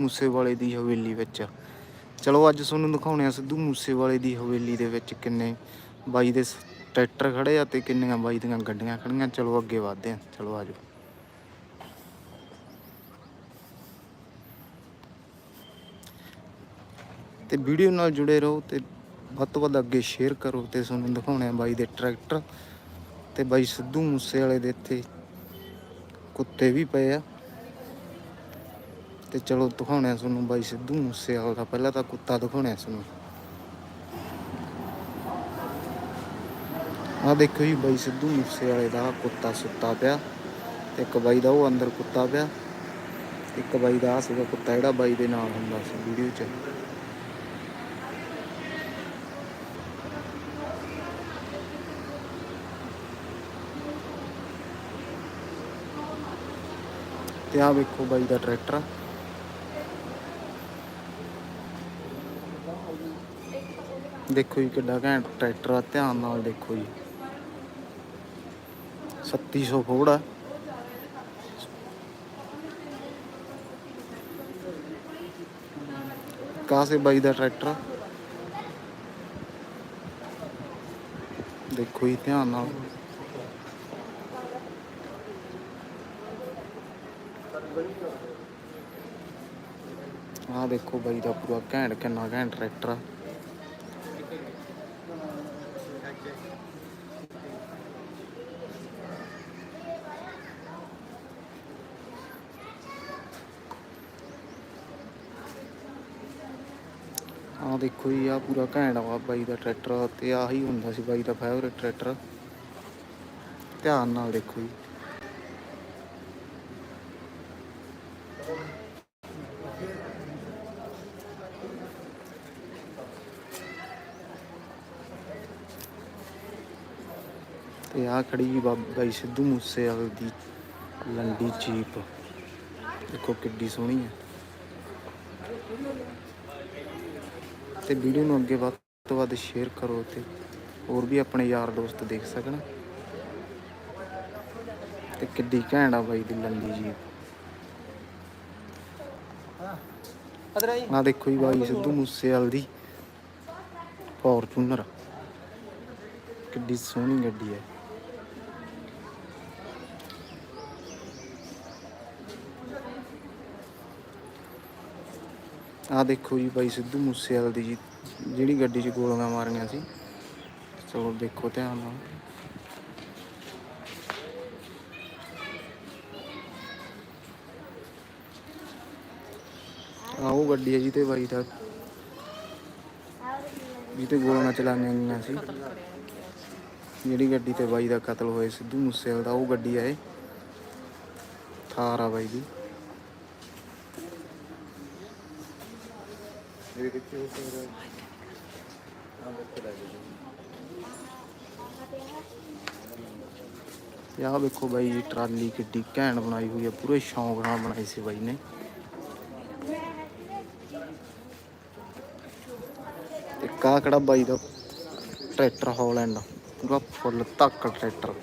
ਮੂਸੇਵਾਲੇ ਦੀ ਹਵੇਲੀ ਵਿੱਚ। ਚਲੋ ਅੱਜ ਤੁਹਾਨੂੰ ਦਿਖਾਉਣੇ ਆ ਸਿੱਧੂ ਮੂਸੇਵਾਲੇ ਦੀ ਹਵੇਲੀ ਦੇ ਵਿੱਚ ਕਿੰਨੇ ਬਾਈ ਦੇ ਟਰੈਕਟਰ ਖੜੇ ਆ ਤੇ ਕਿੰਨੀਆਂ ਬਾਈ ਦੀਆਂ ਗੱਡੀਆਂ ਖੜੀਆਂ। ਚਲੋ ਅੱਗੇ ਵਧਦੇ ਆ। ਚਲੋ ਆਜੋ ਤੇ ਵੀਡੀਓ ਨਾਲ ਜੁੜੇ ਰਹੋ ਤੇ ਵੱਧ ਤੋਂ ਵੱਧ ਅੱਗੇ ਸ਼ੇਅਰ ਕਰੋ ਤੇ ਤੁਹਾਨੂੰ ਦਿਖਾਉਣੇ ਆ ਬਾਈ ਦੇ ਟਰੈਕਟਰ। ਤੇ ਬਾਈ ਸਿੱਧੂ ਮੂਸੇਵਾਲੇ ਦੇ ਇੱਥੇ ਕੁੱਤੇ ਵੀ ਪਏ ਆ। ਤੇ ਚਲੋ ਦਿਖਾਉਣਾ ਆ ਤੁਹਾਨੂੰ ਬਾਈ ਸਿੱਧੂ ਮੂਸੇਵਾਲਾ ਦਾ ਪਹਿਲਾਂ ਤਾਂ ਕੁੱਤਾ ਦਿਖਾਉਣਾ ਤੁਹਾਨੂੰ। ਆ ਦੇਖੋ ਜੀ ਬਾਈ ਸਿੱਧੂ ਮੂਸੇਵਾਲੇ ਦਾ ਕੁੱਤਾ ਸੁੱਤਾ ਪਿਆ, ਤੇ ਇੱਕ ਬਾਈ ਦਾ ਉਹ ਅੰਦਰ ਕੁੱਤਾ ਪਿਆ, ਇੱਕ ਬਾਈ ਦਾ ਆਹ ਸੀਗਾ ਕੁੱਤਾ ਜਿਹੜਾ ਬਾਈ ਦੇ ਨਾਲ ਹੁੰਦਾ ਸੀ ਵੀਡੀਓ 'ਚ। ਤੇ ਆ ਵੇਖੋ ਬਾਈ ਦਾ ਟਰੈਕਟਰ। ਦੇਖੋ ਜੀ ਕਿੱਡਾ ਘੈਂਟ ਟਰੈਕਟਰ ਆ, ਧਿਆਨ ਨਾਲ ਦੇਖੋ ਜੀ। 3700 ਫੋੜ ਆ। ਕਾਸੇ ਬਾਈ ਦਾ ਟਰੈਕਟਰ ਦੇਖੋ ਜੀ, ਧਿਆਨ ਨਾਲ। ਆਹ ਦੇਖੋ ਬਾਈ ਦਾ ਪੂਰਾ ਘੈਂਟ, ਕਿੰਨਾ ਘੈਂਟ ਟਰੈਕਟਰ ਆ। ਆਹ ਦੇਖੋ ਜੀ ਆ ਪੂਰਾ ਘੈਂਟ ਆ ਬਾਈ ਦਾ ਟਰੈਕਟਰ ਤੇ ਆਹੀ ਹੁੰਦਾ ਸੀ ਬਾਈ ਦਾ ਫੇਵਰੇਟ ਟਰੈਕਟਰ ਧਿਆਨ ਨਾਲ ਦੇਖੋ ਜੀ। ਤੇ ਆ ਖੜੀ ਜੀ ਬਾਬਾ ਜੀ ਸਿੱਧੂ ਮੂਸੇਵਾਲੇ ਦੀ ਲੰਡੀ ਜੀਪ। ਦੇਖੋ ਕਿੱਡੀ ਸੋਹਣੀ ਹੈ ਤੇ ਵੀਡੀਓ ਨੂੰ ਅੱਗੇ ਵੱਧ ਤੋਂ ਵੱਧ ਸ਼ੇਅਰ ਕਰੋ ਤੇ ਹੋਰ ਵੀ ਆਪਣੇ ਯਾਰ ਦੋਸਤ ਦੇਖ ਸਕਣ। ਤੇ ਕਿੱਡੀ ਘੈਂਟ ਆ ਬਾਈ ਦੀ ਲੰਡੀ ਜੀਪ ਆ ਦੇਖੋ ਜੀ ਬਾਈ ਸਿੱਧੂ ਮੂਸੇਵਾਲ ਦੀ ਫੋਰਚੂਨਰ ਕਿੱਡੀ ਸੋਹਣੀ ਗੱਡੀ ਹੈ ਆ ਦੇਖੋ ਜੀ ਬਾਈ ਸਿੱਧੂ ਮੂਸੇਵਾਲੇ ਦੀ ਜੀ, ਜਿਹੜੀ ਗੱਡੀ 'ਚ ਗੋਲੀਆਂ ਮਾਰੀਆਂ ਸੀ। ਚਲੋ ਦੇਖੋ ਧਿਆਨ ਨਾਲ। ਆ ਉਹ ਗੱਡੀ ਹੈ ਜੀ ਤੇ ਬਾਈ ਦਾ। ਜਿਹਤੇ ਗੋਲੀਆਂ ਚਲਾਈਆਂ ਗਈਆਂ ਸੀ। ਜਿਹੜੀ ਗੱਡੀ ਤੇ ਬਾਈ ਦਾ ਕਤਲ ਹੋਇਆ ਸਿੱਧੂ ਮੂਸੇਵਾਲੇ ਦਾ, ਉਹ ਗੱਡੀ ਆ ਇਹ। ਥਾਰ ਆ ਬਾਈ ਦੀ। ਤੇ ਆਹ ਵੇਖੋ ਬਾਈ ਟਰਾਲੀ ਕਿੱਡੀ ਘੈਂਟ ਬਣਾਈ ਹੋਈ ਹੈ ਪੂਰੇ ਸ਼ੌਂਕ ਨਾਲ ਬਣਾਈ ਸੀ ਬਾਈ ਨੇ। ਤੇ ਕਾ ਕਿਹੜਾ ਬਾਈ ਦਾ ਟਰੈਕਟਰ ਹਾਲੈਂਡ, ਪੂਰਾ ਫੁੱਲ ਧੱਕ ਟਰੈਕਟਰ।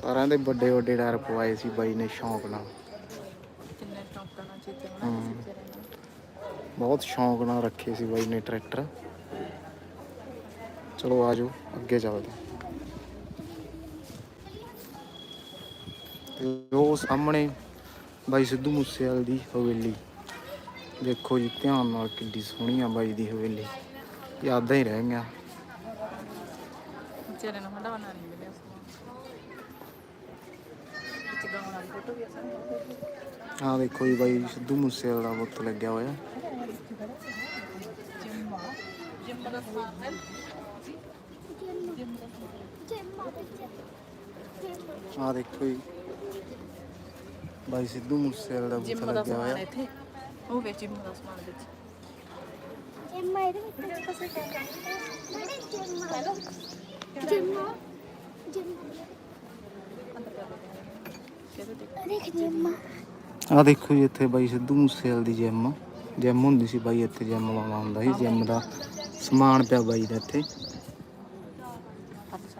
ਸਾਰਿਆਂ ਦੇ ਵੱਡੇ ਵੱਡੇ ਟਾਇਰ ਪਵਾਏ ਸੀ ਬਾਈ ਨੇ ਸ਼ੌਂਕ ਨਾਲ। ਬਹੁਤ ਸ਼ੌਂਕ ਨਾਲ ਰੱਖੇ ਸੀ ਬਾਈ ਨੇ ਟਰੈਕਟਰ। ਚਲੋ ਆਜੋ ਅੱਗੇ ਚੱਲਦੇ। ਤੇ ਉਹ ਸਾਹਮਣੇ ਬਾਈ ਸਿੱਧੂ ਮੂਸੇਵਾਲੇ ਦੀ ਹਵੇਲੀ। ਦੇਖੋ ਜੀ ਧਿਆਨ ਨਾਲ ਕਿੱਡੀ ਸੋਹਣੀ ਆ ਬਾਈ ਦੀ ਹਵੇਲੀ। ਯਾਦਾਂ ਹੀ ਰਹਿ ਗਈਆਂ। ਚਿਹਰੇ ਨੂੰ ਬਣਾ ਨਹੀਂ ਮਿਲਿਆ ਅਸਾਂ ਆਹ ਦੇਖੋ ਜੀ ਬਾਈ ਸਿੱਧੂ ਮੂਸੇਵਾਲੇ ਦਾ ਬੁੱਤ ਲੱਗਿਆ ਹੋਇਆ। ਜਿੰਮਾ ਜਿੰਮਾ ਆਹ ਦੇਖੋ ਜੀ। ਬਾਈ ਸਿੱਧੂ ਮੂਸੇਵਾਲੇ ਦਾ ਬੁੱਤ ਜਿੰਮਾ ਦਾ ਲੱਗਿਆ ਸਮਾਨ ਹੋਇਆ। ਹੈ ਇੱਥੇ। ਉਹ ਵਿੱਚ ਜਿੰਮਾ ਦਾ ਸਮਾਨ ਵਿੱਚ। ਕਿਹਦੇ ਤੇ ਆ ਦੇਖੋ ਜੀ ਇੱਥੇ ਬਾਈ ਸਿੱਧੂ ਮੂਸੇਵਾਲੇ ਦੀ ਜਿਮ। ਜਿਮ ਹੁੰਦੀ ਸੀ ਬਾਈ, ਇੱਥੇ ਜਿਮ ਲਾਉਣਾ ਹੁੰਦਾ ਸੀ, ਜਿਮ ਦਾ ਸਮਾਨ ਪਿਆ ਬਾਈ ਦਾ ਇੱਥੇ। ਹੱਥ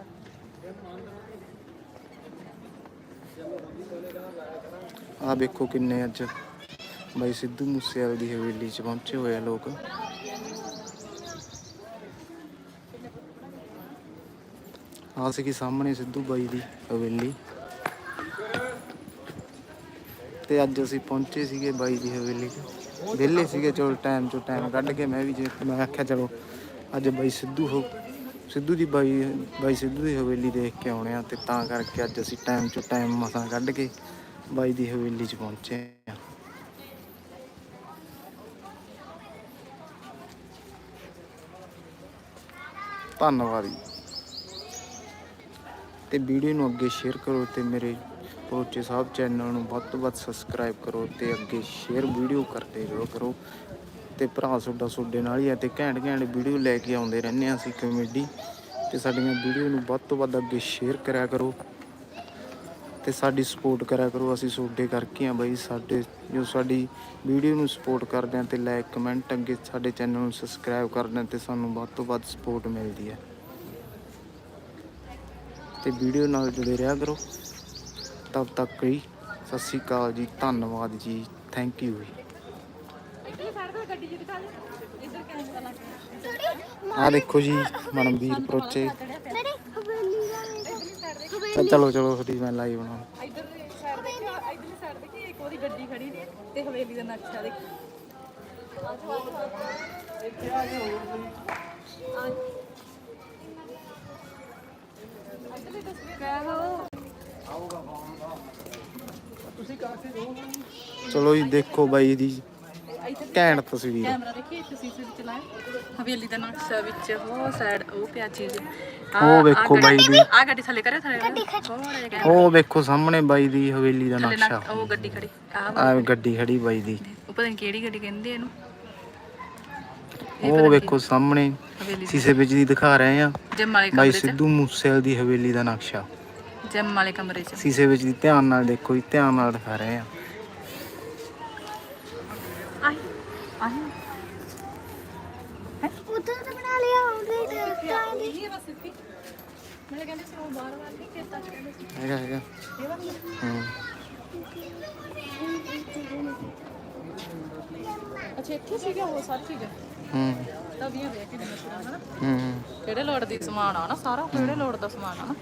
ਆ ਵੇਖੋ ਕਿੰਨੇ ਅੱਜ ਬਾਈ ਸਿੱਧੂ ਮੂਸੇਵਾਲੇ ਦੀ ਹਵੇਲੀ 'ਚ ਪਹੁੰਚੇ ਹੋਏ ਆ ਲੋਕ। ਆ ਸੀ ਸਾਹਮਣੇ ਸਿੱਧੂ ਬਾਈ ਦੀ ਹਵੇਲੀ। ਤੇ ਅੱਜ ਅਸੀਂ ਪਹੁੰਚੇ ਸੀਗੇ ਬਾਈ ਦੀ ਹਵੇਲੀ 'ਚ। ਵਿਹਲੇ ਸੀਗੇ, ਚਲੋ ਟਾਈਮ ਚੋਂ ਟਾਈਮ ਕੱਢ ਕੇ ਮੈਂ ਵੀ ਜੇ ਮੈਂ ਆਖਿਆ, ਚਲੋ ਅੱਜ ਬਾਈ ਸਿੱਧੂ ਹੋ, ਸਿੱਧੂ ਦੀ ਬਾਈ ਬਾਈ ਸਿੱਧੂ ਦੀ ਹਵੇਲੀ ਦੇਖ ਕੇ ਆਉਣੇ ਆ ਤੇ ਤਾਂ ਕਰਕੇ ਅੱਜ ਅਸੀਂ ਟਾਈਮ ਚੋਂ ਟਾਈਮ ਮਸਾਂ ਕੱਢ ਕੇ ਬਾਈ ਦੀ ਹਵੇਲੀ 'ਚ ਪਹੁੰਚੇ ਆ। ਧੰਨਵਾਦ ਜੀ। ਤੇ ਵੀਡੀਓ ਨੂੰ ਅੱਗੇ ਸ਼ੇਅਰ ਕਰੋ ਤੇ ਮੇਰੇ ਪਰੋਚੇ ਸਾਹਿਬ ਚੈਨਲ ਨੂੰ ਵੱਧ ਤੋਂ ਵੱਧ ਸਬਸਕ੍ਰਾਈਬ ਕਰੋ ਤੇ ਅੱਗੇ ਸ਼ੇਅਰ ਵੀਡੀਓ ਕਰਦੇ ਰਹੋ ਕਰੋ। ਤੇ ਭਰਾ ਤੁਹਾਡਾ ਤੁਹਾਡੇ ਨਾਲ ਹੀ ਹੈ ਤੇ ਘੈਂਟ ਘੈਂਟ ਵੀਡੀਓ ਲੈ ਕੇ ਆਉਂਦੇ ਰਹਿੰਦੇ ਹਾਂ ਅਸੀਂ ਕਮੇਡੀ ਤੇ ਸਾਡੀਆਂ ਵੀਡੀਓ ਨੂੰ ਵੱਧ ਤੋਂ ਵੱਧ ਅੱਗੇ ਸ਼ੇਅਰ ਕਰਿਆ ਕਰੋ। ਤੇ ਸਾਡੀ ਸਪੋਰਟ ਕਰਿਆ ਕਰੋ, ਅਸੀਂ ਤੁਹਾਡੇ ਕਰਕੇ ਆ ਬਈ। ਸਾਡੇ ਜੋ ਸਾਡੀ ਵੀਡੀਓ ਨੂੰ ਸਪੋਰਟ ਕਰਦੇ ਆ ਤੇ ਲਾਈਕ ਕਮੈਂਟ ਅੱਗੇ ਸਾਡੇ ਚੈਨਲ ਨੂੰ ਸਬਸਕ੍ਰਾਈਬ ਕਰਦੇ ਆ ਤੇ ਸਾਨੂੰ ਵੱਧ ਤੋਂ ਵੱਧ ਸਪੋਰਟ ਮਿਲਦੀ ਹੈ। ਤੇ ਵੀਡੀਓ ਨਾਲ ਜੁੜੇ ਰਿਹਾ ਕਰੋ। ਤਬ ਤੱਕ ਲਈ ਸਤਿ ਸ਼੍ਰੀ ਅਕਾਲ ਜੀ, ਧੰਨਵਾਦ ਜੀ। ਥੈਂਕ ਯੂ ਆ ਦੇਖੋ ਜੀ, ਮਨਵੀਰ ਪ੍ਰੋਚੇ। ਚਲੋ ਚਲੋ ਤੁਹਾਡੀ ਮੈਂ ਲਾਈਵ ਬਣਾ ਇੱਧਰ ਸਾਈਡ ਦੇਖਿਆ ਇੱਧਰਲੀ ਸਾਈਡ ਦੇਖੀ ਇੱਕ ਉਹਦੀ ਗੱਡੀ ਖੜੀ ਦੀ ਤੇ ਹਵੇਲੀ ਦਾ ਨਕਸ਼ਾ ਦੇਖ ਚਲੋ ਜੀ ਦੇਖੋ ਬਾਈ ਦੀ ਘੈਂਟ ਤਸਵੀਰ ਕੈਮਰਾ ਦੇਖੀ ਇੱਕ ਸੀਸੀ ਵਿੱਚ ਲਾਇਆ। ਹਵੇਲੀ ਦਾ ਨਕਸ਼ਾ ਵਿੱਚ ਉਹ ਸਾਈਡ ਉਹ ਪਿਆ ਚੀਜ਼। ਉਹ ਵੇਖੋ ਬਾਈ ਦੀ। ਆ ਗੱਡੀ ਥੱਲੇ ਕਰੇ ਥੱਲੇ ਉਹ ਵੇਖੋ ਸਾਹਮਣੇ ਬਾਈ ਦੀ ਹਵੇਲੀ ਦਾ ਨਕਸ਼ਾ। ਨਕ- ਉਹ ਗੱਡੀ ਖੜੀ। ਆ ਆ ਗੱਡੀ ਖੜੀ ਬਾਈ ਦੀ। ਉਹ ਪਤਾ ਨਹੀਂ ਕਿਹੜੀ ਗੱਡੀ ਕਹਿੰਦੇ ਇਹਨੂੰ। ਉਹ ਵੇਖੋ ਸਾਹਮਣੇ ਸੀਸੇ ਵਿੱਚ ਦੀ ਦਿਖਾ ਰਹੇ ਆ। ਬਾਈ ਸਿੱਧੂ ਮੂਸੇਵਾਲੇ ਦੀ ਹਵੇਲੀ ਦਾ ਨਕਸ਼ਾ। ਜਿਮ ਵਾਲੇ ਕਮਰੇ 'ਚ। ਸੀਸੇ ਵਿੱਚ ਦੀ ਧਿਆਨ ਨਾਲ ਦੇਖੋ ਜੀ ਧਿਆਨ ਨਾਲ ਦਿਖਾ ਰਹੇ ਆ। ਆਹੀ ਆਹੀ। ਉਧਰ ਤਾਂ ਬਣਾ ਲਿਆ ਉਹਦੇ ਇਹ ਬਸ ਇੱਥੇ ਮੈਂ ਕਹਿੰਦੀ ਸੀ ਉਹ ਬਾਹਰ ਵਾਲੀ ਕਿ ਤਾਂ ਕਹਿੰਦੇ ਸੀ। ਹੈਗਾ ਹੈਗਾ। ਇਹ ਵਾਲੀ ਹੂੰ। ਅੱਛਾ ਇੱਥੇ ਸੀਗਾ ਉਹ ਸਾਰੀ ਚੀਜ਼ਾਂ ਹੂੰ। ਤਵੀਆਂ ਵੇਖ ਕੇ ਮਸ਼ਹੂਰ ਹਨਾ? ਹੂੰ। ਕਿਹੜੇ ਲੋੜ ਦੀ ਸਮਾਨ ਆ ਨਾ ਸਾਰਾ ਕਿਹੜੇ ਲੋੜ ਦਾ ਸਮਾਨ ਆ ਨਾ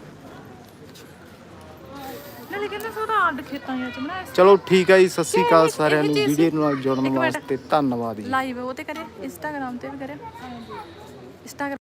ਨਾਲੇ ਕਹਿੰਦੇ ਸੋਦਾ ਅੱਡ ਖੇਤਾਂ ਵਿੱਚ ਬਣਾਇਆ ਚਲੋ ਠੀਕ ਹੈ ਜੀ ਸਤਿ ਸ਼੍ਰੀ ਅਕਾਲ ਸਾਰਿਆਂ ਨੂੰ ਵੀਡੀਓ ਨਾਲ ਜੁੜਨ ਵਾਸਤੇ ਧੰਨਵਾਦ ਜੀ। ਲਾਈਵ ਉਹ ਤੇ ਕਰੇ ਇੰਸਟਾਗ੍ਰam ਤੇ ਵੀ ਕਰੇ ਇੰਸਟਾਗ੍ਰਾਮ